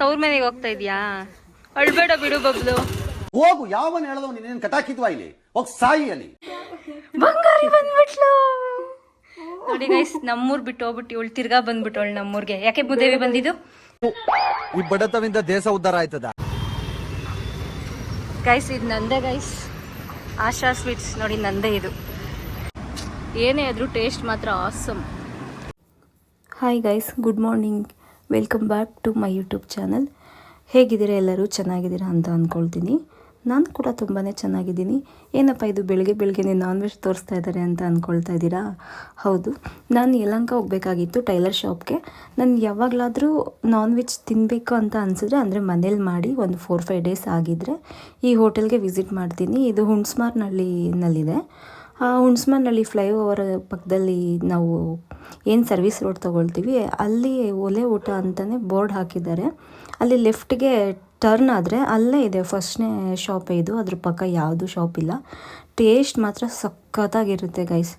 ತವ್ರ ಮನೆಗೆ ಹೋಗ್ತಾ ಇದ್ಯಾ? ಅಳ್ಬೇಡ ಬಿಡು ಬಬ್ಲು. ಹೋಗು ಯಾವನ್ ಹೇಳ್ದವ್ ನೀನೇನ್ ಕಟಾಕಿದ್ವಾ ಇಲ್ಲಿ? ಹೋಗ್ ಸಾಯಿ ಅಲ್ಲಿ. ಬಂಗಾರಿ ಬಂದ್ಬಿಟ್ಲು. ನೋಡಿ ಗೈಸ್ ನಮ್ಮೂರ್ ಬಿಟ್ಟು ಹೋಗ್ಬಿಟ್ಟು ಇವಳು ತಿರ್ಗಾ ಬಂದ್ಬಿಟ್ಟವಳು ನಮ್ಮೂರ್ಗೆ. ಯಾಕೆ ಮುದೇವಿ ಬಂದಿದ್ದು? ಈ ಬಡತವಿಂದ ದೇಶ ಉದ್ಧಾರ ಆಯ್ತದ? ಗೈಸ್ ಇದು ನಂದೇ ಗೈಸ್ ಆಶಾ ಸ್ವೀಟ್ಸ್ ನೋಡಿ ನಂದೇ ಇದು. ಏನೇ ಆದರೂ ಟೇಸ್ಟ್ ಮಾತ್ರ awesome hi guys good morning welcome back to my YouTube channel. ಹೇಗಿದ್ದೀರಾ ಎಲ್ಲರೂ? ಚೆನ್ನಾಗಿದ್ದೀರಾ ಅಂತ ಅಂದ್ಕೊಳ್ತೀನಿ. ನಾನು ಕೂಡ ತುಂಬಾ ಚೆನ್ನಾಗಿದ್ದೀನಿ. ಏನಪ್ಪ ಇದು ಬೆಳಗ್ಗೆ ಬೆಳಗ್ಗೆನೇ ನಾನ್ ವೆಜ್ ತೋರಿಸ್ತಾ ಇದ್ದಾರೆ ಅಂತ ಅಂದ್ಕೊಳ್ತಾ ಇದ್ದೀರಾ? ಹೌದು. ನಾನು ಯಲಂಕ ಹೋಗಬೇಕಾಗಿತ್ತು ಟೈಲರ್ ಶಾಪ್ಗೆ. ನಾನು ಯಾವಾಗಲಾದರೂ ನಾನ್ ವೆಜ್ ತಿನ್ನಬೇಕು ಅಂತ ಅನಿಸಿದ್ರೆ ಅಂದರೆ ಮನೇಲಿ ಮಾಡಿ ಒಂದು ಫೋರ್ ಫೈವ್ ಡೇಸ್ ಆಗಿದ್ದರೆ ಈ ಹೋಟೆಲ್ಗೆ ವಿಸಿಟ್ ಮಾಡ್ತೀನಿ. ಇದು ಹುಣ್ಸ್ಮಾರ್ನಹಳ್ಳಿನಲ್ಲಿದೆ. ಆ, ಹುಣ್ಸ್ಮನ್ನಲ್ಲಿ ಫ್ಲೈಓವರ್ ಪಕ್ಕದಲ್ಲಿ ನಾವು ಏನು ಸರ್ವಿಸ್ ರೋಡ್ ತೊಗೊಳ್ತೀವಿ, ಅಲ್ಲಿ ಒಲೆ ಊಟ ಅಂತಲೇ ಬೋರ್ಡ್ ಹಾಕಿದ್ದಾರೆ. ಅಲ್ಲಿ ಲೆಫ್ಟ್ಗೆ ಟರ್ನ್ ಆದರೆ ಅಲ್ಲೇ ಇದೆ, ಫಸ್ಟ್ನೇ ಶಾಪ್ ಇದು, ಅದ್ರ ಪಕ್ಕ ಯಾವುದೂ ಶಾಪ್ ಇಲ್ಲ. ಟೇಸ್ಟ್ ಮಾತ್ರ ಸಖತ್ತಾಗಿರುತ್ತೆ ಗೈಸ್.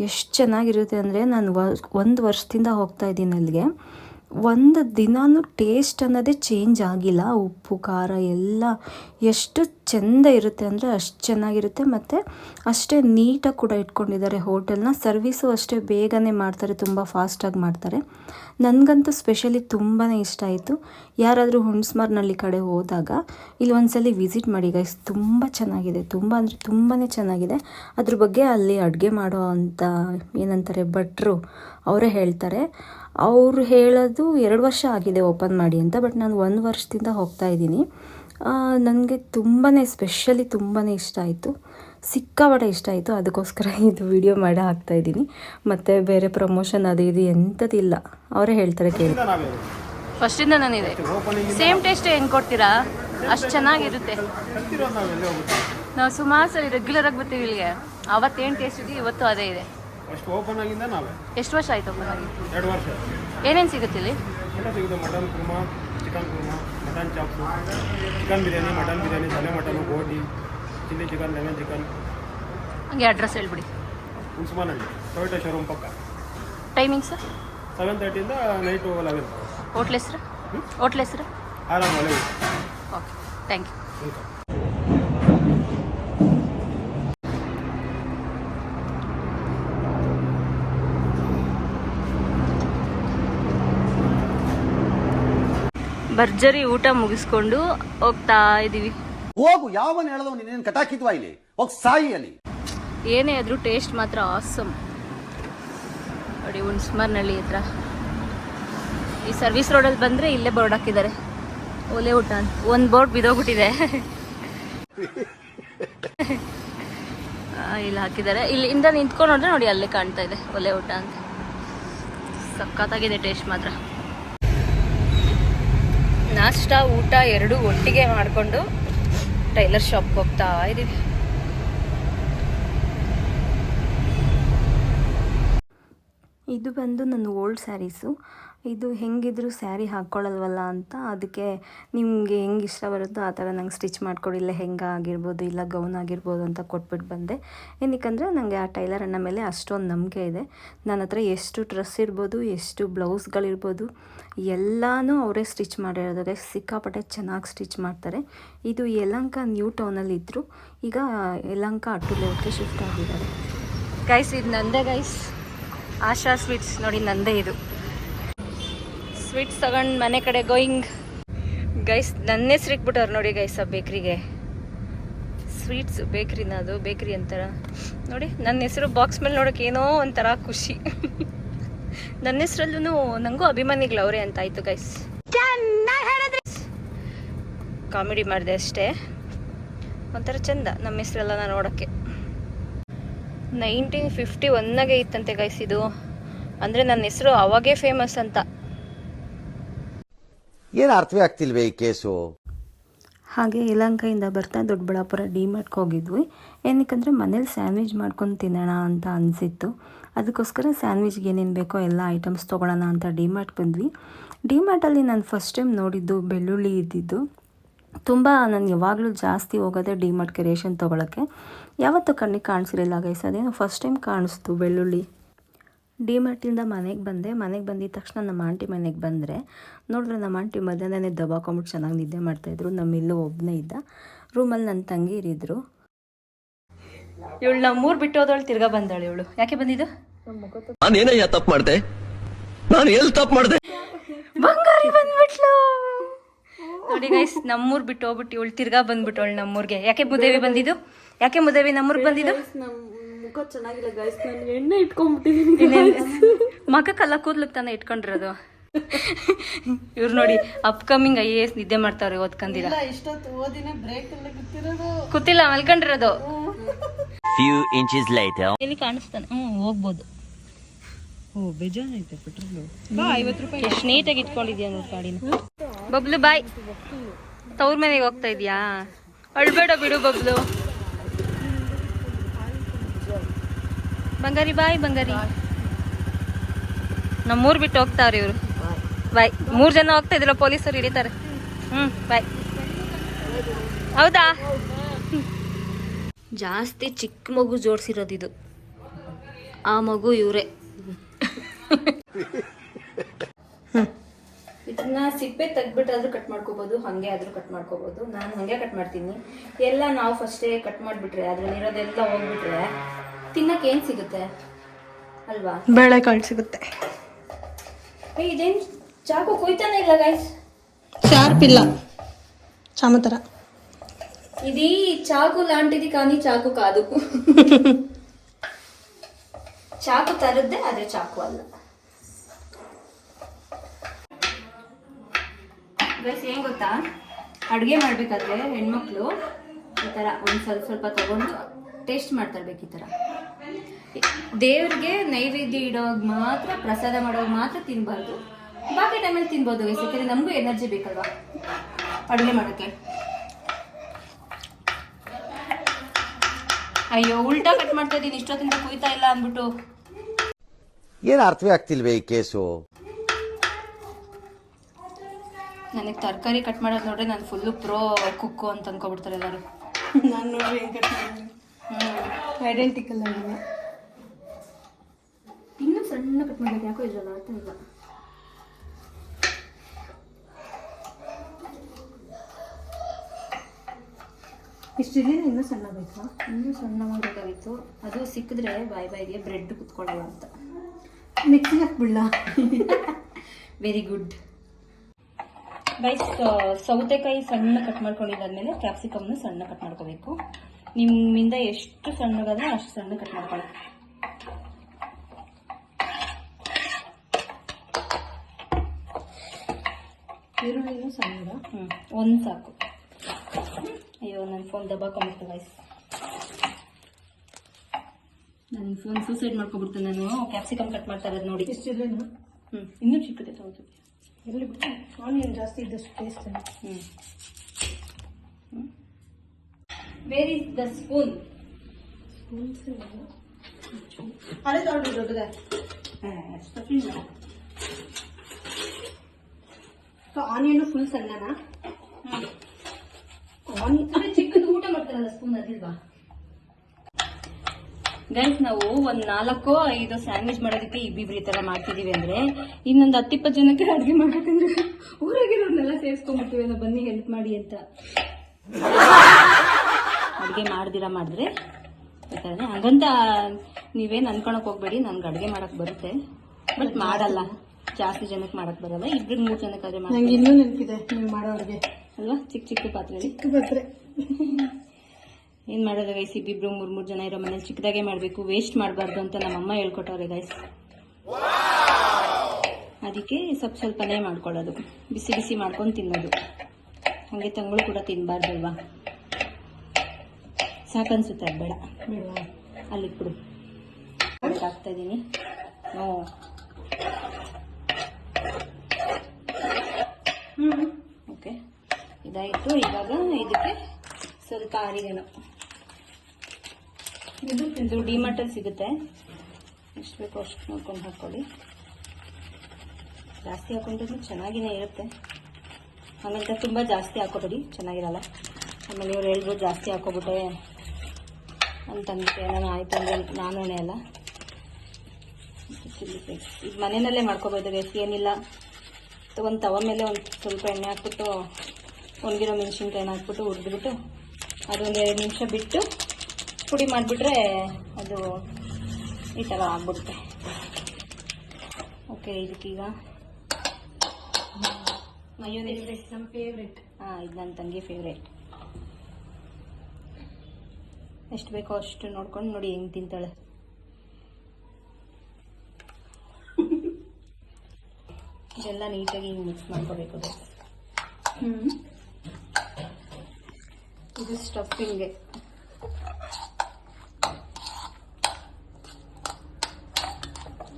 ಎಷ್ಟು ಚೆನ್ನಾಗಿರುತ್ತೆ ಅಂದರೆ ನಾನು ಒಂದು ವರ್ಷದಿಂದ ಹೋಗ್ತಾ ಇದ್ದೀನಿ ಅಲ್ಲಿಗೆ. ಒಂದು ದಿನಾನು ಟೇಸ್ಟ್ ಅನ್ನೋದೇ ಚೇಂಜ್ ಆಗಿಲ್ಲ. ಉಪ್ಪು, ಖಾರ ಎಲ್ಲ ಎಷ್ಟು ಚೆಂದ ಇರುತ್ತೆ ಅಂದರೆ ಅಷ್ಟು ಚೆನ್ನಾಗಿರುತ್ತೆ. ಮತ್ತು ಅಷ್ಟೇ ನೀಟಾಗಿ ಕೂಡ ಇಟ್ಕೊಂಡಿದ್ದಾರೆ ಹೋಟೆಲ್ನ ಸರ್ವಿಸು ಅಷ್ಟೇ ಬೇಗನೆ ಮಾಡ್ತಾರೆ, ತುಂಬ ಫಾಸ್ಟಾಗಿ ಮಾಡ್ತಾರೆ. ನನಗಂತೂ ಸ್ಪೆಷಲಿ ತುಂಬಾ ಇಷ್ಟ ಆಯಿತು. ಯಾರಾದರೂ ಹುಣ್ಸ್ಮಾರ್ನಲ್ಲಿ ಕಡೆ ಹೋದಾಗ ಇಲ್ಲಿ ಒಂದ್ಸಲಿ ವಿಸಿಟ್ ಮಾಡಿ ಗೈಸ್ ತುಂಬ ಚೆನ್ನಾಗಿದೆ. ತುಂಬ ಅಂದರೆ ತುಂಬಾ ಚೆನ್ನಾಗಿದೆ. ಅದ್ರ ಬಗ್ಗೆ ಅಲ್ಲಿ ಅಡುಗೆ ಮಾಡೋ ಅಂಥ ಏನಂತಾರೆ ಭಟ್ರು, ಅವರೇ ಹೇಳ್ತಾರೆ. ಅವರು ಹೇಳೋದು ಎರಡು ವರ್ಷ ಆಗಿದೆ ಓಪನ್ ಮಾಡಿ ಅಂತ ಬಟ್ ನಾನು ಒಂದು ವರ್ಷದಿಂದ ಹೋಗ್ತಾ ಇದ್ದೀನಿ. ನನಗೆ ತುಂಬಾ ಸ್ಪೆಷಲಿ ತುಂಬಾ ಇಷ್ಟ ಆಯಿತು. ಸಿಕ್ಕಾಪಟ್ಟೆ ಇಷ್ಟ ಆಯಿತು. ಅದಕ್ಕೋಸ್ಕರ ಇದು ವಿಡಿಯೋ ಮಾಡಿ ಹಾಕ್ತಾಯಿದ್ದೀನಿ ಮತ್ತು ಬೇರೆ ಪ್ರಮೋಷನ್ ಅದು ಇದು ಎಂಥದ್ದಿಲ್ಲ. ಅವರೇ ಹೇಳ್ತಾರೆ ಕೇಳಿ. ಫಸ್ಟಿಂದ ನಾನಿದೆ. ಸೇಮ್ ಟೇಸ್ಟ್ ಏನು ಕೊಡ್ತೀರಾ? ಅಷ್ಟು ಚೆನ್ನಾಗಿರುತ್ತೆ. ನಾವು ಸುಮಾರು ಸರಿ ರೆಗ್ಯುಲರ್ ಆಗಿ ಬರ್ತೀವಿ ಇಲ್ಲಿಗೆ. ಅವತ್ತೇನು ಟೇಸ್ಟ್ ಇದೆ ಇವತ್ತು ಅದೇ ಇದೆ. ಅಷ್ಟು ಓಪನ್ ಆಗಿಂದ ನಾವೇ? ಎಷ್ಟು ವರ್ಷ ಆಯ್ತು ಓಪನ್ ಆಗಿ? ಎರಡು ವರ್ಷ ಏನೇನು ಸಿಗುತ್ತೆ ಇಲ್ಲಿ? ಎಲ್ಲ ಸಿಗುತ್ತೆ. Mutton kurma chicken kurma mutton chops chicken biryani mutton biryani ತಲೆ ಮಟನು ಗೋಟಿ ಚಿಲ್ಲಿ ಚಿಕನ್ ಲೆಮನ್ ಚಿಕನ್. ಹಂಗೆ ಅಡ್ರೆಸ್ ಹೇಳ್ಬಿಡಿ. ಉಸ್ಮಾನಲ್ಲಿ ಟೊಯೋಟೋ ಶೋರೂಮ್ ಪಕ್ಕ. ಟೈಮಿಂಗ್ಸ್ ಸೆವೆನ್ ತರ್ಟಿಯಿಂದ ನೈಟು ಲೆವೆನ್ ಹೋಟ್ಲ್ ಹೆಸ್ರು? ಹೋಟ್ಲ್ ಹೆಸ್ರು? ಆರಾಮ್ ಒಳ್ಳೆ ಓಕೆ ಥ್ಯಾಂಕ್ ಯು ವೆಲ್ಕಮ್ ಭರ್ಜರಿ ಊಟ ಮುಗಿಸ್ಕೊಂಡು ಹೋಗ್ತಾ ಇದೀವಿ. ಹೋಗು ಯಾವನ್ ಹೇಳ್ದವ್ ನೀನೇನ್ ಕಟಾಕಿದ್ವಾ ಇಲ್ಲಿ? ಹೋಗ್ ಸಾಯಿ ಅಲ್ಲಿ. ಏನೇ ಆದ್ರೂ ಟೇಸ್ಟ್ ಮಾತ್ರ ಆಸಮ್ ನೋಡಿ ಹುಣ್ಸ್ಮರ್ನಳ್ಳಿ ಹತ್ರ. ಈ ಸರ್ವಿಸ್ ರೋಡಲ್ಲಿ ಬಂದ್ರೆ ಇಲ್ಲೇ ಬೋರ್ಡ್ ಹಾಕಿದ್ದಾರೆ. ಒಲೆ ಊಟ ಅಂತ. ಒಂದು ಬೋರ್ಡ್ ಬಿದೋಗ್ಬಿಟ್ಟಿದೆ. ಆ, ಇಲ್ಲಿ ಹಾಕಿದ್ದಾರೆ. ಇಲ್ಲಿ ಇಂದ ನಿಂತ್ಕೊಂಡು ನೋಡಿದ್ರೆ ನೋಡಿ ಅಲ್ಲೇ ಕಾಣ್ತಾ ಇದೆ ಒಲೆ ಊಟ ಅಂತ. ಸಖತ್ತಾಗಿದೆ ಟೇಸ್ಟ್ ಮಾತ್ರ. ನಾಷ್ಟ ಊಟ ಎರಡು ಒಟ್ಟಿಗೆ ಮಾಡಿಕೊಂಡು ಟೈಲರ್ ಶಾಪ್ಗೆ ಹೋಗ್ತಾ ಇದ್ದೀವಿ ಇದು ಬಂದು ನನ್ನ ಓಲ್ಡ್ ಸ್ಯಾರೀಸು. ಇದು ಹೆಂಗಿದ್ರು ಸ್ಯಾರಿ ಹಾಕ್ಕೊಳ್ಳಲ್ವಲ್ಲ ಅಂತ ಅದಕ್ಕೆ ನಿಮಗೆ ಹೆಂಗೆ ಇಷ್ಟ ಬರುತ್ತೋ ಆ ಥರ ನಂಗೆ ಸ್ಟಿಚ್ ಮಾಡಿಕೊಡಿ. ಇಲ್ಲ ಹೆಂಗೆ ಆಗಿರ್ಬೋದು, ಇಲ್ಲ ಗೌನ್ ಆಗಿರ್ಬೋದು ಅಂತ ಕೊಟ್ಬಿಟ್ಟು ಬಂದೆ. ಏನಕ್ಕಂದರೆ ನನಗೆ ಆ ಟೈಲರ್ ಅಣ್ಣ ಮೇಲೆ ಅಷ್ಟೊಂದು ನಂಬಿಕೆ ಇದೆ. ನನ್ನ ಹತ್ರ ಎಷ್ಟು ಡ್ರೆಸ್ ಇರ್ಬೋದು, ಎಷ್ಟು ಬ್ಲೌಸ್ಗಳಿರ್ಬೋದು, ಎಲ್ಲನೂ ಅವರೇ ಸ್ಟಿಚ್ ಮಾಡಿರೋದಾರೆ. ಸಿಕ್ಕಾಪಟ್ಟೆ ಚೆನ್ನಾಗಿ ಸ್ಟಿಚ್ ಮಾಡ್ತಾರೆ. ಇದು ಯಲಂಕ ನ್ಯೂ ಟೌನಲ್ಲಿ ಇದ್ದರು ಈಗ ಯಲಂಕ ಅಟ್ಟು ಲೇಔಟ್ಗೆ ಶಿಫ್ಟ್ ಆಗಿದ್ದಾರೆ. ಗೈಸ್ ಇದು ನಂದೇ ಗೈಸ್ ಆಶಾ ಸ್ವೀಟ್ಸ್ ನೋಡಿ ನಂದೇ ಇದು. ಸ್ವೀಟ್ಸ್ ತಗೊಂಡು ಮನೆ ಕಡೆ ಗೋಯಿಂಗ್ ಗೈಸ್ ನನ್ನ ಹೆಸ್ರು ಇಕ್ಬಿಟ್ಟವ್ರು ನೋಡಿ ಗೈಸ್ ಆ ಬೇಕ್ರಿಗೆ. ಸ್ವೀಟ್ಸ್ ಬೇಕ್ರಿನ ಅದು, ಬೇಕ್ರಿ ಅಂತಾರ. ನೋಡಿ ನನ್ನ ಹೆಸರು ಬಾಕ್ಸ್ ಮೇಲೆ ನೋಡೋಕೆ ಏನೋ ಒಂಥರ ಖುಷಿ. ನನ್ನ ಹೆಸರಲ್ಲೂ ನನಗೂ ಅಭಿಮಾನಿಗಳು ಅವರೇ ಅಂತ ಆಯ್ತು ಗೈಸ್ ಕಾಮಿಡಿ ಮಾಡಿದೆ ಅಷ್ಟೇ. ಒಂಥರ ಚಂದ ನಮ್ಮ ಹೆಸರೆಲ್ಲ ನೋಡೋಕ್ಕೆ ನೈನ್ಟೀನ್ ಫಿಫ್ಟಿ ಒನ್ನಾಗೆ ಇತ್ತಂತೆ ಗೈಸ್ ಇದು. ಅಂದರೆ ನನ್ನ ಹೆಸರು ಅವಾಗೇ ಫೇಮಸ್ ಅಂತ. ಏನ್ ಅರ್ಥವೇ ಆಗ್ತಿಲ್ವೇ ಈ ಕೇಸು? ಹಾಗೆ ಯಲಹಂಕದಿಂದ ಬರ್ತಾ ದೊಡ್ಡಬಳ್ಳಾಪುರ ಡಿಮಾರ್ಟ್ಗೆ ಹೋಗಿದ್ವಿ. ಏನಕ್ಕಂದರೆ ಮನೇಲಿ ಸ್ಯಾಂಡ್ವಿಚ್ ಮಾಡ್ಕೊಂಡು ತಿನ್ನೋಣ ಅಂತ ಅನಿಸಿತ್ತು. ಅದಕ್ಕೋಸ್ಕರ ಸ್ಯಾಂಡ್ವಿಚ್ಗೆ ಏನೇನು ಬೇಕೋ ಎಲ್ಲ ಐಟಮ್ಸ್ ತೊಗೊಳ್ಳೋಣ ಅಂತ ಡಿಮಾರ್ಟ್ಗೆ ಬಂದ್ವಿ. ಡಿಮಾರ್ಟಲ್ಲಿ ನಾನು ಫಸ್ಟ್ ಟೈಮ್ ನೋಡಿದ್ದು ಬೆಳ್ಳುಳ್ಳಿ ಇದ್ದಿದ್ದು. ತುಂಬ ನಾನು ಯಾವಾಗಲೂ ಜಾಸ್ತಿ ಹೋಗೋದೇ ಡಿಮಾರ್ಟ್ಗೆ ರೇಷನ್ ತೊಗೊಳಕ್ಕೆ. ಯಾವತ್ತೂ ಕಣ್ಣಿಗೆ ಕಾಣಿಸಿರಲಿಲ್ಲ ಗೈಸ್, ಅದೇನು ಫಸ್ಟ್ ಟೈಮ್ ಕಾಣಿಸ್ತು ಬೆಳ್ಳುಳ್ಳಿ. ಡಿಮಾರ್ಟಿಂದ ಮನೆಗೆ ಬಂದೆ. ಮನೆಗೆ ಬಂದಿದ ತಕ್ಷಣ ನಮ್ಮ ಆಂಟಿ ಮನೆಗೆ ಬಂದರೆ ನೋಡಿದ್ರೆ ನಮ್ಮ ಆಂಟಿ ಮಧ್ಯಾಹ್ನನೇ ದಬಾಕೊಂಬಿಟ್ಟು ಚೆನ್ನಾಗಿ ನಿದ್ದೆ ಮಾಡ್ತಾಯಿದ್ರು ನಮ್ಮ ಇಲ್ಲೂ ಒಬ್ಬನೇ ಇದ್ದ. ರೂಮಲ್ಲಿ ನನ್ನ ತಂಗಿರಿದ್ರು ಇವಳು ನಮ್ಮೂರು ಬಿಟ್ಟು ಹೋದವಳು ತಿರ್ಗಾ ಬಂದಳು ಇವಳು. ಯಾಕೆ ಬಂದಿದ್ದು? ನಾನೇನಯ್ಯ ತಪ್ಪು ಮಾಡಿದೆ? ನಾನು ಎಲ್ಲಿ ತಪ್ಪು ಮಾಡಿದೆ? ಬಂಗಾರಿ ಬಂದ್ಬಿಟ್ಲು. ನೋಡಿ ಗೈಸ್ ನಮ್ಮೂರ್ ಬಿಟ್ಟು ಹೋಗ್ಬಿಟ್ಟು ಇವಳು ತಿರ್ಗಾ ಬಂದ್ಬಿಟ್ಟವಳು ನಮ್ಮೂರ್ಗೆ ಯಾಕೆ ಮುದೇವಿ ಬಂದಿದ್ದು? ಯಾಕೆ ಮುದೇವಿ ನಮ್ಮೂರ್ಗೆ ಬಂದಿದ್ದು? ಮುಖ ಚೆನ್ನಾಗಿಲ್ಲ ಗೈಸ್ ನಾನು ಎಣ್ಣೆ ಇಟ್ಕೊಂಡ್ಬಿಟ್ಟಿದ್ದೀನಿ ಕಲ್ಲ ಕೂದ್ಲಕ್ ತಾನೇ ಇಟ್ಕೊಂಡಿರೋದು. ಇವ್ರು ನೋಡಿ ಅಪ್ಕಮಿಂಗ್ ಐ ಎ ಎಸ್ ನಿದ್ದೆ ಮಾಡ್ತಾವ್ರೆ ಓದ್ಕೊಂಡಿಲ್ಲ ಇಷ್ಟೊತ್ತು ಓದಿನ ಬ್ರೇಕ್ ಎಲ್ಲ ಗೊತ್ತಿರೋದು ಕೂತಿಲ್ಲ ಮಲ್ಕೊಂಡಿರೋದು. ಫ್ಯೂ ಇಂಚಸ್ ಲೈಟ್ ಇಲ್ಲಿ ಕಾಣಿಸ್ತಾನೆ? ಹ್ಞೂ ಹೋಗ್ಬೋದು. ಓ ಬೇಜಾನೈತೆ ರೂಪಾಯಿ. ಎಷ್ಟು ನೀಟಾಗಿ ಇಟ್ಕೊಂಡಿದ್ಯಾ ನೋಡಿ ಗಾಡಿನ. ಬಬ್ಲು ಬಾಯ್ ತವ್ರ ಮನೆಗೆ ಹೋಗ್ತಾ ಇದೀಯಾ? ಅಳ್ಬೇಡ ಬಿಡು ಬಬ್ಲು. ಬಂಗಾರಿ, ಬಾಯ್ ಬಂಗಾರಿ. ನಮ್ಮೂರು ಬಿಟ್ಟು ಹೋಗ್ತಾವ್ರಿ ಇವರು. ಬಾಯ್. ಮೂರು ಜನ ಹೋಗ್ತಾ ಇದ್ರ ಪೊಲೀಸರು ಹಿಡಿತಾರೆ. ಹ್ಮ್, ಬಾಯ್. ಹೌದಾ? ಜಾಸ್ತಿ ಚಿಕ್ಕ ಮಗು ಜೋಡಿಸಿರೋದು ಇದು. ಆ ಮಗು ಇವರೇ. ಇದನ್ನ ಸಿಪ್ಪೆ ತೆಗ್ದ್ಬಿಟ್ಟಾದ್ರೂ ಕಟ್ ಮಾಡ್ಕೋಬಹುದು ಹಂಗೆ ಆದ್ರೂ ಕಟ್ ಮಾಡ್ಕೋಬಹುದು ನಾನು ಹಂಗೆ ಕಟ್ ಮಾಡ್ತೀನಿ. ಎಲ್ಲ ನಾವು ಫಸ್ಟೇ ಕಟ್ ಮಾಡಿಬಿಟ್ರೆ, ಅದ್ರಲ್ಲಿರೋದೆಲ್ಲ ಹೋಗ್ಬಿಟ್ರೆ ತಿನ್ನಕ್ಕೆ ಏನ್ ಸಿಗುತ್ತೆ ಅಲ್ವಾ ಬೇಳೆಕಾಳು ಸಿಗುತ್ತೆ ಏ ಇದೇನ್ ಚಾಕು ಕೊಯ್ತಾನೆ ಇಲ್ಲ ಗೈಸ್ ಶಾರ್ಪ್ ಇಲ್ಲ ಚಾಮತರ ఇది చాకు లాంటిది కానీ చాకు కాదు చాకు ತರದ್ದೆ ಆದ್ರೆ ಚಾಕು ಅಲ್ಲ ಗೈಸ್ ಏನ್ ಗೊತ್ತಾ ಅಡುಗೆ ಮಾಡ್ಬೇಕಾದ್ರೆ ಹೆಣ್ಮಕ್ಳು ಈ ಥರ ಒಂದು ಸ್ವಲ್ಪ ಸ್ವಲ್ಪ ತಗೊಂಡು ಟೇಸ್ಟ್ ಮಾಡ್ತಾ ಇರ್ಬೇಕು ಈ ಥರ ದೇವ್ರಿಗೆ ನೈವೇದ್ಯ ಇಡೋವಾಗ ಮಾತ್ರ ಪ್ರಸಾದ ಮಾಡೋವಾಗ ಮಾತ್ರ ತಿನ್ಬಾರ್ದು. ಬಾಕಿ ಟೈಮಲ್ಲಿ ತಿನ್ಬೋದು ಗೈಸ್ ಯಾಕಂದ್ರೆ ನಮಗೂ ಎನರ್ಜಿ ಬೇಕಲ್ವಾ? ಅಡುಗೆ ಮಾಡೋಕ್ಕೆ. ಅಯ್ಯೋ ಉಲ್ಟಾ ಕಟ್ ಮಾಡ್ತಾ ಇದ್ದೀನಿ ಇಷ್ಟೊತ್ತಿಂದ ಕುಯ್ತಾ ಇಲ್ಲ ಅಂದ್ಬಿಟ್ಟು. ಏನು ಅರ್ಥವೇ ಆಗ್ತಿಲ್ವೇ ಈ ಕೇಸು? ನನಗೆ ತರಕಾರಿ ಕಟ್ ಮಾಡೋದು ನೋಡ್ರೆ ನಾನು ಫುಲ್ಲು ಪ್ರೋ ಕುಕ್ಕು ಅಂತ ಅನ್ಕೊಬಿಡ್ತಾರೆ ಎಲ್ಲರೂ. ನಾನು ನೋಡ್ರಿ ಹೆಂಗ್ ಕಟ್ ಐಡೆಂಟಿಕಲ್ ಆಗಿದೆ. ಸಣ್ಣ ಕಟ್ ಮಾಡ್ಬೇಕು. ಯಾಕೋ ಇರಲ್ಲ ಅರ್ಥ ಇಲ್ಲ. ಇಷ್ಟಿದ್ದೀನಿ ಇನ್ನೂ ಸಣ್ಣ ಬೇಕು? ಇನ್ನೂ ಸಣ್ಣ ಮಾಡಬೇಕಾಗಿತ್ತು. ಅದು ಸಿಕ್ಕಿದ್ರೆ ಬಾಯ್ ಬಾಯ್ಗೆ ಬ್ರೆಡ್ ಕುತ್ಕೊಳ್ಳಲ್ಲ ಅಂತ. ಮಿಕ್ಸಿ ಹಾಕ್ಬಿಡ್ಲ? ವೆರಿ ಗುಡ್ ಗೈಸ್ ಸೌತೆಕಾಯಿ ಸಣ್ಣ ಕಟ್ ಮಾಡ್ಕೊಂಡಿದ್ದಾದ್ಮೇಲೆ ಕ್ಯಾಪ್ಸಿಕಮ್ನ ಸಣ್ಣ ಕಟ್ ಮಾಡ್ಕೋಬೇಕು. ನಿಮ್ಮಿಂದ ಎಷ್ಟು ಸಣ್ಣಗಾದ್ರೆ ಅಷ್ಟು ಸಣ್ಣ ಕಟ್ ಮಾಡ್ಕೊಳ್ಳಿ. ಈರುಳ್ಳಿನೂ ಸಣ್ಣದ. ಹ್ಞೂ ಒಂದು ಸಾಕು. ಅಯ್ಯೋ ನನ್ನ ಫೋನ್ ದಬ್ಬಾಕೊಂಡ್ಬಿಡ್ತು ಗೈಸ್ ನನ್ನ ಫೋನ್ ಸೂಸೈಡ್ ಮಾಡ್ಕೊಬಿಡ್ತು ನಾನು. ಕ್ಯಾಪ್ಸಿಕಮ್ ಕಟ್ ಮಾಡ್ತಾ ಇರೋದು ನೋಡಿ. ಎಷ್ಟಿದ್ರೇನು ಹ್ಞೂ ಇನ್ನೂ ಚಿಕ್ಕದೆ ಹೌದು ಎಲ್ಲಿ ಬಿಟ್ಟು ಆನಿಯನ್ ಜಾಸ್ತಿ ಇದ್ದಷ್ಟು ಟೇಸ್ಟ್ ಹ್ಞೂ ವೇರ್ ಇಸ್ ದ ಸ್ಪೂನ್ ಅದೇ ತಗೊಂಡು ದೊಡ್ಡದೆ. ಆನಿಯನ್ ಫುಲ್ ಸಣ್ಣನ ಚಿಕ್ಕದು ಊಟ ಮಾಡ್ತಾರಲ್ಲ ಸ್ಪೂನ್ ಅದಿಲ್ವಾ? ಗೈಸ್ ನಾವು ಒಂದ್ ನಾಲ್ಕು ಐದು ಸ್ಯಾಂಡ್ವಿಚ್ ಮಾಡೋದಕ್ಕೆ ಇಬ್ಬಿಬ್ರು ಈ ತರ ಮಾಡ್ತಿದೀವಿ ಅಂದ್ರೆ ಇನ್ನೊಂದು ಹತ್ತಿಪ್ಪತ್ತು ಜನಕ್ಕೆ ಅಡುಗೆ ಮಾಡ್ಬೇಕಂದ್ರೆ ಊರಾಗಿರೋರ್ನೆಲ್ಲ ಸೇರಿಸ್ಕೊಂಡ್ಬಿಡ್ತೀವಿ ಅಂತ ಬನ್ನಿ ಹೆಲ್ಪ್ ಮಾಡಿ ಅಂತ. ಅಡುಗೆ ಮಾಡ್ದಿರಾ ಮಾಡಿದ್ರೆ? ಹಂಗಂತ ನೀವೇನು ಅನ್ಕೊಳಕ್ ಹೋಗ್ಬೇಡಿ ನನ್ಗೆ ಅಡುಗೆ ಮಾಡಕ್ ಬರುತ್ತೆ. ಬಟ್ ಮಾಡಲ್ಲ. ಜಾಸ್ತಿ ಜನಕ್ಕೆ ಮಾಡಕ್ ಬರಲ್ಲ. ಇಬ್ರಿಗೆ ಮೂರು ಜನಕ್ಕಾದ್ರೆ ನಂಗೆ ಇನ್ನೂ ನೆನಪಿದೆ ನೀವು ಮಾಡೋರಿಗೆ. ಅಲ್ವಾ? ಚಿಕ್ಕ ಚಿಕ್ಕ ಪಾತ್ರೆ ಚಿಕ್ಕ ಪಾತ್ರೆ. ಏನ್ ಮಾಡೋದು ಗೈಸ್ ಇಬ್ಬಿಬ್ರು ಮೂರ್ ಮೂರ್ ಜನ ಇರೋ ಮನೇಲಿ ಚಿಕ್ಕದಾಗೆ ಮಾಡ್ಬೇಕು. ವೇಸ್ಟ್ ಮಾಡಬಾರ್ದು ಅಂತ ನಮ್ಮಮ್ಮ ಹೇಳ್ಕೊಟ್ಟವ್ರೆ ಗೈಸ್ ಅದಕ್ಕೆ ಸ್ವಲ್ಪ ಸ್ವಲ್ಪನೇ ಮಾಡ್ಕೊಳ್ಳೋದು. ಬಿಸಿ ಬಿಸಿ ಮಾಡ್ಕೊಂಡು ತಿನ್ನೋದು. ಹಾಗೆ ತಂಗಳು ಕೂಡ ತಿನ್ನಬಾರ್ದಲ್ವಾ ಸಾಕನ್ಸುತ್ತೆ ಬೇಡ. ಅಲ್ಲಿ ಕೊಡು ಹಾಕ್ತಾ ಇದ್ದೀನಿ ಹ್ಞೂ ಓಕೆ ಇದಾಯಿತು. ಇವಾಗ ಇದಕ್ಕೆ ಸ್ವಲ್ಪ ಆರಿಗನ ಇದು ಇದು ಡಿಮಟಲ್ ಸಿಗುತ್ತೆ. ಎಷ್ಟು ಬೇಕು ಅಷ್ಟು ನೋಡ್ಕೊಂಡು ಹಾಕ್ಕೊಳ್ಳಿ ಜಾಸ್ತಿ ಹಾಕೊಂಡ್ರೂ ಚೆನ್ನಾಗಿನೇ ಇರುತ್ತೆ. ಆಮೇಲೆ ತುಂಬ ಜಾಸ್ತಿ ಹಾಕೋಬೇಡಿ, ಚೆನ್ನಾಗಿರಲ್ಲ. ಆಮೇಲೆ ಇವ್ರು ಹೇಳ್ಬೋದು ಜಾಸ್ತಿ ಹಾಕೋಬಿಟ್ಟೆ ಅಂತಂದ್ಬಿಟ್ಟು ನಾನು ಆಯ್ತು ಅಂದರೆ ನಾನು ಅಲ್ಲ. ಇದು ಮನೆಯಲ್ಲೇ ಮಾಡ್ಕೋಬೋದು ಏನಿಲ್ಲ ಒಂದು ತವ ಮೇಲೆ ಒಂದು ಸ್ವಲ್ಪ ಎಣ್ಣೆ ಹಾಕ್ಬಿಟ್ಟು ಒಣಗಿರೋ ಮೆಣಸಿನ್ಕಾಯಿನ ಹಾಕ್ಬಿಟ್ಟು ಹುರಿದ್ಬಿಟ್ಟು ಅದೊಂದು ಎರಡು ನಿಮಿಷ ಬಿಟ್ಟು ಪುಡಿ ಮಾಡಿಬಿಟ್ರೆ ಅದು ಈ ಥರ ಆಗ್ಬಿಡುತ್ತೆ. ಓಕೆ, ಇದಕ್ಕೀಗ ಹಾಂ, ಇದು ನನ್ನ ತಂಗಿ ಫೇವ್ರೆಟ್ ಎಷ್ಟು ಬೇಕೋ ಅಷ್ಟು ನೋಡ್ಕೊಂಡು ನೋಡಿ ಹೆಂಗೆ ತಿಂತಾಳೆ. ಇದೆಲ್ಲ ನೀಟಾಗಿ ಹಿಂಗೆ ಮಿಕ್ಸ್ ಮಾಡ್ಕೋಬೇಕು. ಇದು ಸ್ಟಫಿಂಗ್ಗೆ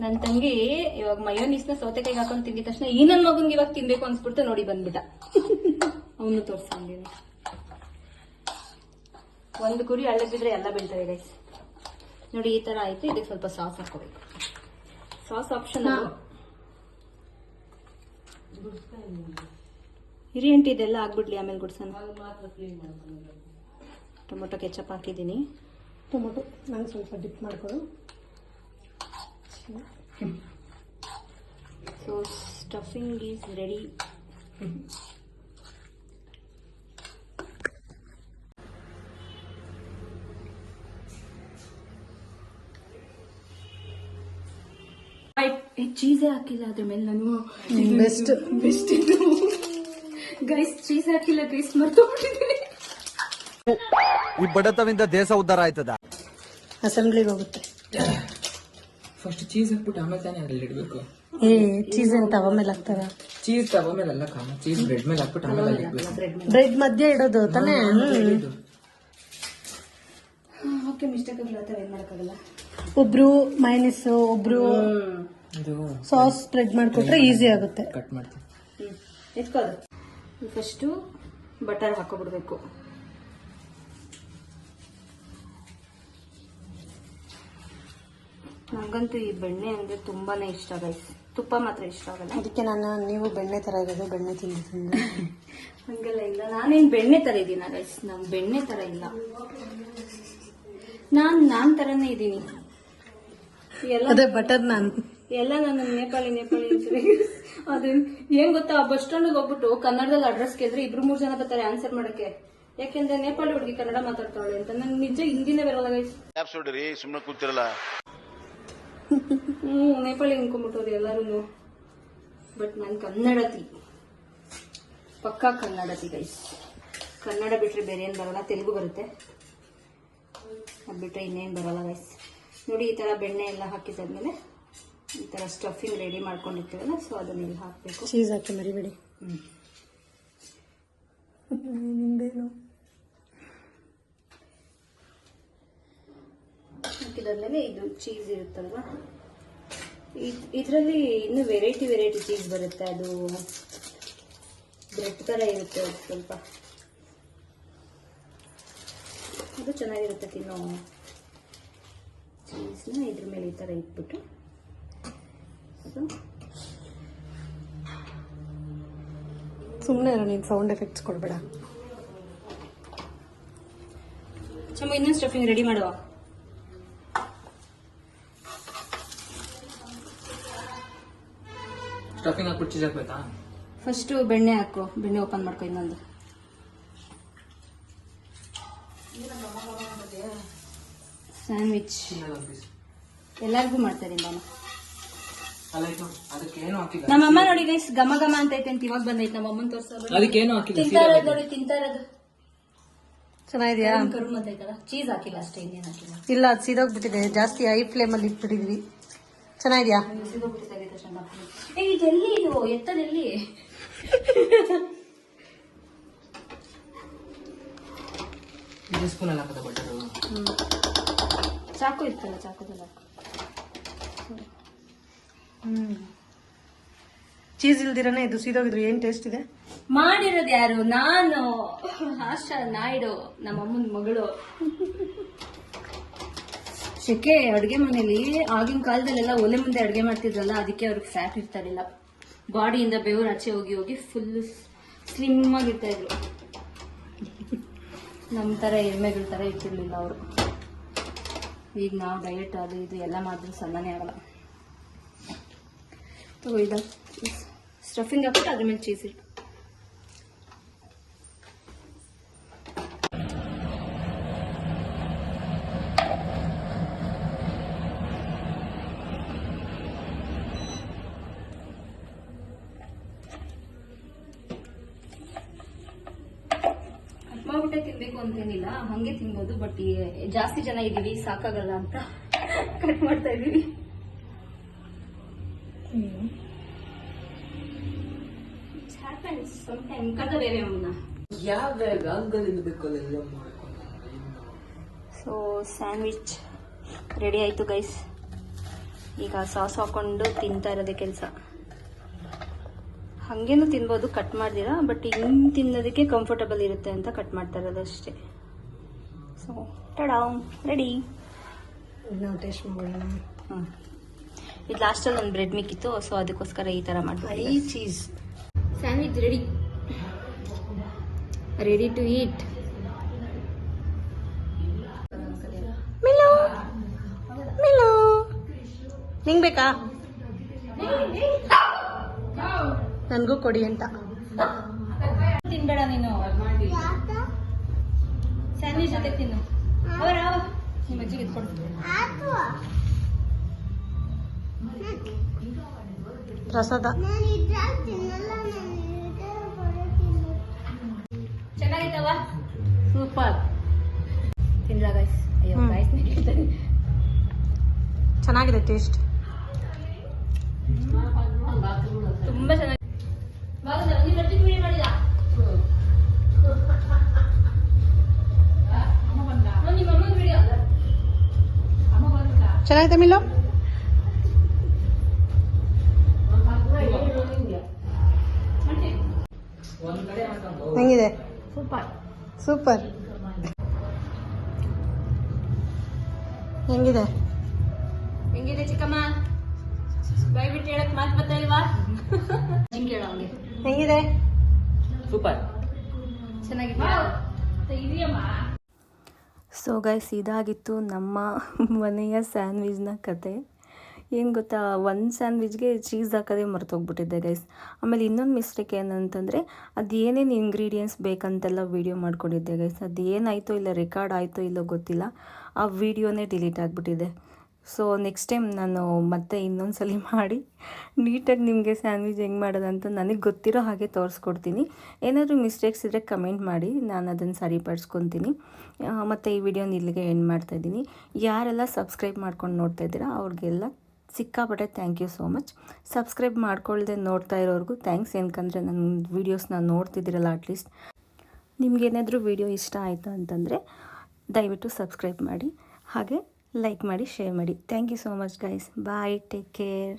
ನನ್ನ ತಂಗಿ ಇವಾಗ ಮಯೋನೀಸ್ನ ಸೌತೆಕಾಯಿ ಹಾಕೊಂಡು ತಿಂದಿದ ತಕ್ಷಣ ಈ ನನ್ನ ಮಗನ್ಗೆ ಇವಾಗ ತಿನ್ಬೇಕು ಅನ್ಸ್ಬಿಡ್ತು ನೋಡಿ ಬಂದ್ಬಿಟ್ಟ. ಅವನು ತೋರಿಸ್ಕೊಂಡಿನಿ ಒಂದು ಕುರಿ ಅಳ್ಳದಿದ್ರೆ ಎಲ್ಲ ಬೀಳ್ತವೆ ಗೈಸ್ ನೋಡಿ ಈ ತರ ಆಯ್ತು. ಇದಕ್ಕೆ ಸ್ವಲ್ಪ ಸಾಸ್ ಹಾಕೋಬೇಕು ಸಾಸ್ ಆಪ್ಷನ್ ಹಿರಿ ಅಂಟಿ ಇದೆಲ್ಲ ಆಗ್ಬಿಡ್ಲಿ ಆಮೇಲೆ ಗುಡ್ಸೋಣ. ಟೊಮೊಟೊ ಕೆಚಪ್ ಹಾಕಿದ್ದೀನಿ. ಟೊಮೊಟೊ ನಾನು ಸ್ವಲ್ಪ ಡಿಪ್ ಮಾಡಿಕೊಡು. ಸೊ ಸ್ಟಫಿಂಗ್ ಈಸ್ ರೆಡಿ ಚೀಸೇ ಹಾಕಿಲ್ಲ ಅದ್ರ ಮೇಲೆ ನಾನು. ಬೆಸ್ಟ್ ಬೆಸ್ಟ್ ಗೈಸ್ ಚೀಸ್ ಹಾಕಿಲ್ಲ ಗೈಸ್ ಮರ್ತೋಗ್ಬಿಟ್ಟಿದ್ದೀನಿ ಈ ಬಡತವಿಂದ ದೇಶ ಉದ್ಧಾರ ಆಯ್ತದ? ಅಸೆಂಬ್ಲಿಗೆ ಹೋಗುತ್ತೆ. ಫಸ್ಟ್ ಚೀಸ್ ಹಾಕ್ಬಿಟ್ಟು ಆಮೇಲೆ ತಾನೇ ಅದ್ರಲ್ಲಿ ಇಡಬೇಕು. ಏ ಚೀಸ್ ಅಂತ ತವ ಮೇಲೆ ಹಾಕ್ತಾರ? ಚೀಸ್ ತವ ಮೇಲೆ ಅಲ್ಲ ಕಾಮ ಚೀಸ್ ಬ್ರೆಡ್ ಮೇಲೆ ಹಾಕ್ಬಿಟ್ಟು ಆಮೇಲೆ ಅಲ್ಲಿ ಇಡ್ಬೇಕು. ಬ್ರೆಡ್ ಮಧ್ಯೆ ಇಡೋದು ತಾನೇ? ಓಕೆ ಮಿಸ್ಟೇಕ್ ಆಗಿಲ್ಲ ಥರ ಏನು ಮಾಡೋಕ್ಕಾಗಲ್ಲ. ಒಬ್ರು ಮೈನಸ್ ಒಬ್ರು ಇದು ಸಾಸ್ ಸ್ಪ್ರೆಡ್ ಮಾಡ್ಕೊಟ್ರೆ ಈಸಿ ಆಗುತ್ತೆ. ಕಟ್ ಮಾಡ್ತೀನಿ. ಎತ್ಕೊಳ್ಳು ಫಸ್ಟು ಬಟರ್ ಹಾಕೋಬಿಡ್ಬೇಕು. ನಂಗಂತೂ ಈ ಬೆಣ್ಣೆ ಅಂದರೆ ತುಂಬಾನೇ ಇಷ್ಟ ಗೈಸ್ ತುಪ್ಪ ಮಾತ್ರ ಇಷ್ಟ ಆಗಲ್ಲ. ಅದಕ್ಕೆ ನಾನು ನೀವು ಬೆಣ್ಣೆ ತರ ಇರೋದು ಬೆಣ್ಣೆ ತಿಂದು ತಿಂದು ಹಂಗೆಲ್ಲ ಇಲ್ಲ. ನಾನೇನು ಬೆಣ್ಣೆ ಥರ ಇದ್ದೀನ ಗೈಸ್ ನಾನು ಬೆಣ್ಣೆ ಥರ ಇಲ್ಲ. ನಾನು ನಾನ್ ಥರನೇ ಇದ್ದೀನಿ. ಅದೇ ಬಟರ್ ನಾನು. ಎಲ್ಲ ನಾನು ನೇಪಾಳಿ ನೇಪಾಳಿ ಅಂತೀನಿ. ಅದು ಏನ್ ಗೊತ್ತಾ ಬಸ್ ಸ್ಟ್ಯಾಂಡ್ ಹೋಗ್ಬಿಟ್ಟು ಕನ್ನಡದಲ್ಲಿ ಅಡ್ರೆಸ್ ಕೇಳಿದ್ರೆ ಇಬ್ರು ಮೂರ್ ಜನ ಬರ್ತಾರೆ ಆನ್ಸರ್ ಮಾಡಕ್ಕೆ. ಯಾಕೆಂದ್ರೆ ನೇಪಾಳಿ ಹುಡುಗಿ ಕನ್ನಡ ಮಾತಾಡ್ತಾಳೆ ಅಂತ. ನಂಗೆ ನಿಜ ಹಿಂದಿನೇ ಬರಲ್ಲ ಗೈಸ್ ಸುಡ್ರಿ ಸುಮ್ಮನೆ ಕೂತಿರಲ್ಲ. ಹ್ಮ್ ನೇಪಾಳಿ ಅನ್ಕೊಂಡ್ಬಿಟ್ಟವ್ರಿ ಎಲ್ಲಾರು ಬಟ್ ನಾನು ಕನ್ನಡತಿ. ಪಕ್ಕಾ ಕನ್ನಡತಿ ಗೈಸ್ ಕನ್ನಡ ಬಿಟ್ರೆ ಬೇರೆ ಏನ್ ಬರಲ್ಲ ತೆಲುಗು ಬರುತ್ತೆ. ಅದ್ ಬಿಟ್ರೆ ಇನ್ನೇನ್ ಬರಲ್ಲ ಗೈಸ್ ನೋಡಿ ಈ ತರ ಬೆಣ್ಣೆ ಎಲ್ಲ ಹಾಕಿದಾದ್ಮೇಲೆ ಈ ಥರ ಸ್ಟಫಿಂಗ್ ರೆಡಿ ಮಾಡ್ಕೊಂಡಿರ್ತೀವಲ್ಲ ಸೊ ಅದನ್ನ ಇಲ್ಲಿ ಹಾಕ್ಬೇಕು. ಚೀಸ್ ಹಾಕಿ ಮರಿಬೇಡಿ. ನಿಂದೇನು ಹಾಕಿದಾದ್ಮೇಲೆ ಇದು ಚೀಸ್ ಇರುತ್ತಲ್ವಾ? ಇದರಲ್ಲಿ ಇನ್ನು ವೆರೈಟಿ ವೆರೈಟಿ ಚೀಸ್ ಬರುತ್ತೆ. ಅದು ಬ್ರೆಡ್ ಥರ ಇರುತ್ತೆ ಸ್ವಲ್ಪ. ಅದು ಚೆನ್ನಾಗಿರುತ್ತೆ ತಿನ್ನೋ ಚೀಸ್ನ ಇದ್ರ ಮೇಲೆ ಈ ಥರ ಇಟ್ಬಿಟ್ಟು. ಸುಮ್ಮನೆ ಇರೋ ನೀನು ಸೌಂಡ್ ಎಫೆಕ್ಟ್ಸ್ ಕೊಡಬೇಡ. ಚಮ್ಮ ಇನ್ನೊಂದು ಸ್ಟಫಿಂಗ್ ರೆಡಿ ಮಾಡುವ. ಸ್ಟಫಿಂಗ್ ಹಾಕ್ಬಿಟ್ಟು ಚೀಸ್ ಹಾಕ್ಬೇಕಾ? ಫಸ್ಟು ಬೆಣ್ಣೆ ಹಾಕು ಬೆಣ್ಣೆ ಓಪನ್ ಮಾಡ್ಕೊ ಇನ್ನೊಂದು. ಸ್ಯಾಂಡ್ವಿಚ್. ಎಲ್ಲರಿಗೂ ಮಾಡ್ತಾರೆ ನಾನು ಅಲ್ಲ ಇದು ಅದಕ್ಕೆ ಏನು ಹಾಕಿಲ್ಲ ನಮ್ಮಮ್ಮ ನೋಡಿ ಗೈಸ್ ಘಮ ಘಮ ಅಂತ ಐತೆ ಅಂತ ಇವಾಗ ಬಂದೈತೆ ನಮ್ಮ ಅಮ್ಮನ ತೋರ್ಸೋದು ಅದಕ್ಕೆ ಏನು ಹಾಕಿಲ್ಲ ತಿಂತಾ ಇರೋದು ನೋಡಿ ತಿಂತಾ ಇರೋದು. ಚೆನ್ನಾಗಿದ್ಯಾ? ಕರುಮ್ ಅಂತ ಐತಲ್ಲ ಚೀಸ್ ಹಾಕಿಲ್ಲ ಅಷ್ಟೇ ಇನ್ನೇನು ಹಾಕಿಲ್ಲ. ಇಲ್ಲ ಅದು ಸೀದೋಗ್ಬಿಟ್ಟಿದೆ ಜಾಸ್ತಿ ಹೈ ಫ್ಲೇಮಲ್ಲಿ ಇಟ್ಬಿಟ್ಟಿದ್ವಿ. ಚೆನ್ನಾಗಿದ್ಯಾ? ಏ ಇದೆಲ್ಲಿ ಇದು ಎತ್ತದೆಲ್ಲಿ ಇದು ಸ್ಪೂನ್ ಅಲ್ಲಿ ಹಾಕೋದ ಚಾಕುದಲ್ಲಿ ಚೀಸ್ ಇಲ್ದಿರನೇ ಇದು ಸೀದೋಗಿದ್ರು, ಏನ್ ಟೇಸ್ಟ್ ಇದೆ? ಮಾಡಿರೋದು ಯಾರು? ನಾನು. ಆಶಾ, ನಾಯ್ಡು, ನಮ್ಮ ಅಮ್ಮನ ಮಗಳು. ಶೆಕೆ, ಅಡುಗೆ ಮನೇಲಿ ಆಗಿನ ಕಾಲದಲ್ಲೆಲ್ಲ ಒಲೆ ಮುಂದೆ ಅಡುಗೆ ಮಾಡ್ತಿದ್ರಲ್ಲ, ಅದಕ್ಕೆ ಅವ್ರಿಗೆ ಫ್ಯಾಟ್ ಇರ್ತಾರಿಲ್ಲ ಬಾಡಿಯಿಂದ ಬೆವರು ಆಚೆ ಹೋಗಿ ಹೋಗಿ ಫುಲ್ ಸ್ಲಿಮ್ ಆಗಿರ್ತಾ ಇದ್ರು. ನಮ್ಮ ಥರ ಎಮ್ಮೆಗಳ ಥರ ಇರ್ತಿರ್ಲಿಲ್ಲ ಅವರು. ಈಗ ನಾವು ಡಯಟ್ ಅದು ಇದು ಎಲ್ಲ ಮಾಡಿದ್ರು ಸಣ್ಣನೇ ಆಗಲ್ಲ. ತಗೋ ಸ್ಟಫಿಂಗ್ ಹಾಕ್ಬಿಟ್ಟು ಅದ್ರ ಮೇಲೆ ಚೀಸ್ ಇಟ್ಟು. ತಿನ್ಬೇಕು ಅಂತೇನಿಲ್ಲ, ಹಂಗೆ ತಿನ್ಬೋದು ಬಟ್ ಜಾಸ್ತಿ ಜನ ಇದೀವಿ, ಸಾಕಾಗಲ್ಲ ಅಂತ ಕಟ್ ಮಾಡ್ತಾ ಇದೀವಿ. ಅವನ್ನ ಯಾವ ಬೇಕು ಅಲ್ಲೆಲ್ಲ ಮಾಡ್ಕೊಂಡು ಸೊ ಸ್ಯಾಂಡ್ವಿಚ್ ರೆಡಿ ಆಯಿತು ಗೈಸ್ ಈಗ ಸಾಸ್ ಹಾಕೊಂಡು ತಿಂತಾ ಇರೋದೇ ಕೆಲಸ. ಹಂಗೇನು ತಿನ್ಬೋದು ಕಟ್ ಮಾಡ್ದಿರಾ ಬಟ್ ಹಿಂಗೆ ತಿನ್ನೋದಕ್ಕೆ ಕಂಫರ್ಟಬಲ್ ಇರುತ್ತೆ ಅಂತ ಕಟ್ ಮಾಡ್ತಾ ಇರೋದು ಅಷ್ಟೇ. ಸೊ ಟಡಾ ರೆಡಿ ನಾವು ಟೇಸ್ಟ್ ಮಾಡೋಣ ಹ್ಞೂ ಇದು ಲಾಸ್ಟಲ್ಲಿ ಒಂದು ಬ್ರೆಡ್ ಮಿಕ್ಕಿತ್ತು ಸೊ ಅದಕ್ಕೋಸ್ಕರ ಈ ಥರ ಮಾಡ್ತೀವಿ ಈ cheese sandwich ready ready to eat ಮಿಲೋ ಮಿಲು ನಿಂಗೆ ಬೇಕಾ? ನನಗೂ ಕೊಡಿ ಅಂತ. ತಿನ್ಬೇಡ ನೀನು ಸ್ಯಾಂಡ್ವಿಚ್ ಜೊತೆ ತಿನ್ನು. ಅವರ ನಿಮ್ಮ ಅಜ್ಜಿಗೆ ಎತ್ಕೊಡು ಪ್ರಸಾದ. ಚೆನ್ನಾಗಿತ್ತವ ಸೂಪರ್. ತಿನ್ಲಾ ಗೈಸ್ ಅಯ್ಯೋ ಗೈಸ್ ಚೆನ್ನಾಗಿದೆ ಟೇಸ್ಟ್ ತುಂಬಾ ಚೆನ್ನಾಗಿ ಚೆನ್ನಾಗಿದೆ ಮಿಲು ಸೂಪರ್. ಹೆಂಗಿದೆ? ಹೆಂಗಿದೆ ಚಿಕ್ಕಮ್ಮ? ದಯವಿಟ್ಟು ಬಿಟ್ಟು ಹೇಳಕ್ ಮಾತು ಬರ್ತಾ ಇಲ್ವಾ? ಹೆಂಗಿದೆ? ಸೂಪರ್. ಚೆನ್ನಾಗಿದ್ಯಾ? ಇದೆಯಮ್ಮ ಸೊ ಗೈಸ್ ಇದಾಗಿತ್ತು ನಮ್ಮ ಮನೆಯ ಸ್ಯಾಂಡ್ವಿಚ್ನ ಕತೆ. ಏನು ಗೊತ್ತಾ, ಒಂದು ಸ್ಯಾಂಡ್ವಿಚ್ಗೆ ಚೀಸ್ ಹಾಕೋದೇ ಮರ್ತೋಗ್ಬಿಟ್ಟಿದ್ದೆ ಗೈಸ್ ಆಮೇಲೆ ಇನ್ನೊಂದು ಮಿಸ್ಟೇಕ್ ಏನಂತಂದರೆ, ಅದು ಏನೇನು ಇಂಗ್ರೀಡಿಯೆಂಟ್ಸ್ ಬೇಕಂತೆಲ್ಲ ವೀಡಿಯೋ ಮಾಡ್ಕೊಂಡಿದ್ದೆ ಗೈಸ್ ಅದು ಏನಾಯಿತೋ ಇಲ್ಲ ರೆಕಾರ್ಡ್ ಆಯಿತೋ ಇಲ್ಲೋ ಗೊತ್ತಿಲ್ಲ, ಆ ವಿಡಿಯೋನೇ ಡಿಲೀಟ್ ಆಗಿಬಿಟ್ಟಿದೆ. ಸೊ ನೆಕ್ಸ್ಟ್ ಟೈಮ್ ನಾನು ಮತ್ತೆ ಇನ್ನೊಂದು ಸಲ ಮಾಡಿ, ನೀಟಾಗಿ ನಿಮಗೆ ಸ್ಯಾಂಡ್ವಿಚ್ ಹೆಂಗೆ ಮಾಡೋದಂತ ನನಗೆ ಗೊತ್ತಿರೋ ಹಾಗೆ ತೋರಿಸ್ಕೊಡ್ತೀನಿ. ಏನಾದರೂ ಮಿಸ್ಟೇಕ್ಸ್ ಇದ್ದರೆ ಕಮೆಂಟ್ ಮಾಡಿ, ನಾನು ಅದನ್ನು ಸರಿಪಡಿಸ್ಕೊತೀನಿ. ಮತ್ತು ಈ ವಿಡಿಯೋನ ಇಲ್ಲಿಗೆ ಎಂಡ್ ಮಾಡ್ತಾಯಿದ್ದೀನಿ ಯಾರೆಲ್ಲ ಸಬ್ಸ್ಕ್ರೈಬ್ ಮಾಡ್ಕೊಂಡು ನೋಡ್ತಾ ಇದ್ದೀರಾ, ಅವ್ರಿಗೆಲ್ಲ ಸಿಕ್ಕಾಪಟ್ಟೆ thank you so much subscribe ಮಾಡ್ಕೊಳ್ಳದೆ ನೋಡ್ತಾ ಇರೋರಿಗೂ ಥ್ಯಾಂಕ್ಸ್ ಏನಕಂದರೆ ನನ್ನ ವೀಡಿಯೋಸ್ನ ನೋಡ್ತಿದ್ದೀರಲ್ಲ ಅಟ್ಲೀಸ್ಟ್ ನಿಮ್ಗೇನಾದರೂ ವಿಡಿಯೋ ಇಷ್ಟ ಆಯಿತು ಅಂತಂದರೆ ದಯವಿಟ್ಟು ಸಬ್ಸ್ಕ್ರೈಬ್ ಮಾಡಿ. ಹಾಗೆ ಲೈಕ್ ಮಾಡಿ ಶೇರ್ ಮಾಡಿ. Thank you so much guys bye take care